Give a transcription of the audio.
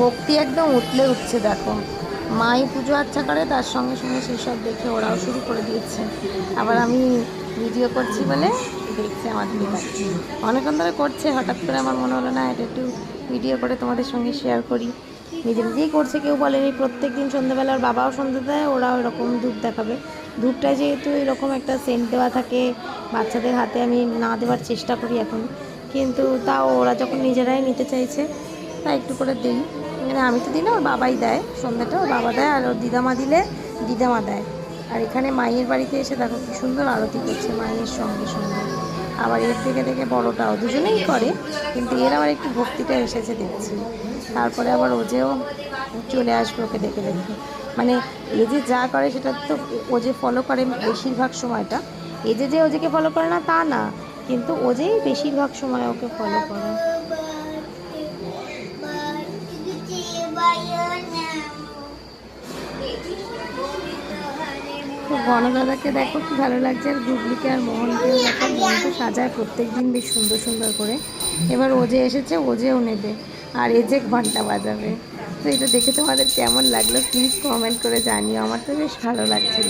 ভক্তি একদম উঠলে উঠছে, দেখো। মাই পুজো আচ্ছা করে, তার সঙ্গে সঙ্গে সেসব দেখে ওরাও শুরু করে দিয়েছে। আবার আমি ভিডিও করছি বলে দেখছে দিদিভাই অনেকক্ষণ ধরে করছে, হঠাৎ করে আমার মনে হলো, না, এটা একটু ভিডিও করে তোমাদের সঙ্গে শেয়ার করি। নিজে নিজেই করছে, কেউ বলেনি। প্রত্যেক দিন সন্ধ্যেবেলা ওর বাবাও সন্ধ্যে দেয়, ওরাও এরকম ধূপ দেখাবে। ধূপটায় যেহেতু এরকম একটা সেন্ট দেওয়া থাকে, বাচ্চাদের হাতে আমি না দেওয়ার চেষ্টা করি এখন। কিন্তু তাও ওরা যখন নিজেরাই নিতে চাইছে তাই একটু করে দিই। মানে আমি তো দিই না, ওর বাবাই দেয়, সন্ধ্যাটা ওর বাবা দেয় আর ওর দিদামা দিলে দিদামা দেয়। আর এখানে মায়ের বাড়িতে এসে দেখো কি সুন্দর আরতি করছে মায়ের সঙ্গে সঙ্গে। আবার এর থেকে থেকে বড়টাও, দুজনেই করে, কিন্তু এর আবার একটু ভক্তিটা এসেছে দেখছি। তারপরে আবার ও যেও চলে আসবে ওকে দেখে দেখে। মানে এ যে যা করে সেটা তো ও যে ফলো করে বেশিরভাগ সময়টা, এ যে যে ও যেকে ফলো করে না তা না, কিন্তু ও যেই বেশিরভাগ সময় ওকে ফলো করে। গণদাদাকে দেখো, কি ভালো লাগছে। আর গুগলিকে আর মোহনকেও দেখো মোহন তো সাজায় প্রত্যেক দিন বেশ সুন্দর সুন্দর করে। এবার ও যে এসেছে, ও যেও নেবে। আর এ যে ঘণ্টা বাজাবে। তো এটা দেখে তোমাদের কেমন লাগল? প্লিজ কমেন্ট করে জানিও। আমার তো বেশ ভালো লাগছিল।